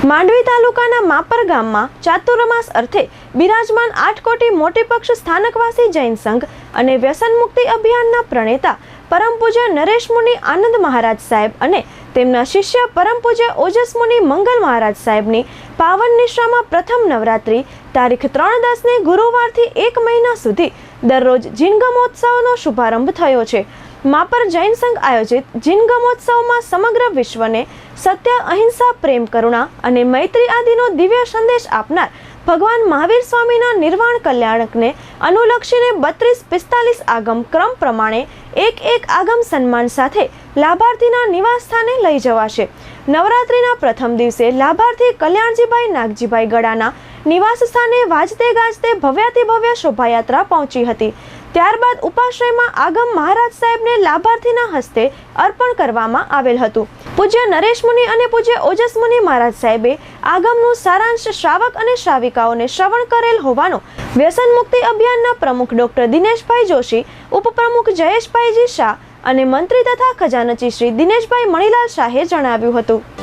માંડવી તાલુકાના માપર ગામમાં ચાતુર્માસ અર્થે બિરાજમાન આઠ કોટી મોટી પક્ષ સ્થાનકવાસી જૈન સંઘ અને વ્યસન મુક્તિ અભિયાનના પ્રણેતા પરમ પૂજ્ય નરેશ મુનિ આનંદ મહારાજ સાહેબ અને તેમના શિષ્ય પરમ પૂજ્ય ઓજસ મુનિ મંગલ મહારાજ સાહેબની પાવન નિશ્રામાં પ્રથમ નવરાત્રિ તારીખ ત્રણ દસને ગુરુવારથી એક મહિના સુધી દરરોજ જિનગમોત્સવનો શુભારંભ થયો છે. માપર જૈન સંઘ આયોજિત જિનગમોત્સવમાં સમગ્ર વિશ્વને સત્ય, અહિંસા, પ્રેમ, કરુણા અને મૈત્રી આદિનો દિવ્ય સંદેશ આપનાર ભગવાન મહાવીર સ્વામીના નિર્વાણ કલ્યાણકને અનુલક્ષીને બત્રીસ પિસ્તાલીસ આગમ ક્રમ પ્રમાણે એક એક આગમ સન્માન સાથે લાભાર્થીના નિવાસ સ્થાને લઈ જવાશે. નવરાત્રિના પ્રથમ દિવસે લાભાર્થી કલ્યાણજીભાઈ નાગજીભાઈ ગડાના નિવાસ સ્થાને વાજતે ગાજતે ભવ્યાતિ ભવ્ય શોભાયાત્રા પહોંચી હતી. ત્યારબાદ ઉપાશ્રયમાં આગમ મહારાજ સાહેબને લાભાર્થીના હસ્તે અર્પણ કરવામાં આવેલ હતું. પૂજ્ય નરેશ મુનિ અને પૂજ્ય ઓજસ મુનિ મહારાજ સાહેબે આગમનું સારાંશ શ્રાવક અને શ્રાવિકાઓને શ્રવણ કરેલ હોવાનો વ્યસન મુક્તિ અભિયાનના પ્રમુખ ડોક્ટર દિનેશભાઈ જોશી, ઉપપ્રમુખ જયેશભાઈજી શાહ અને મંત્રી તથા ખજાનચી શ્રી દિનેશભાઈ મણિલાલ શાહે જણાવ્યું હતું.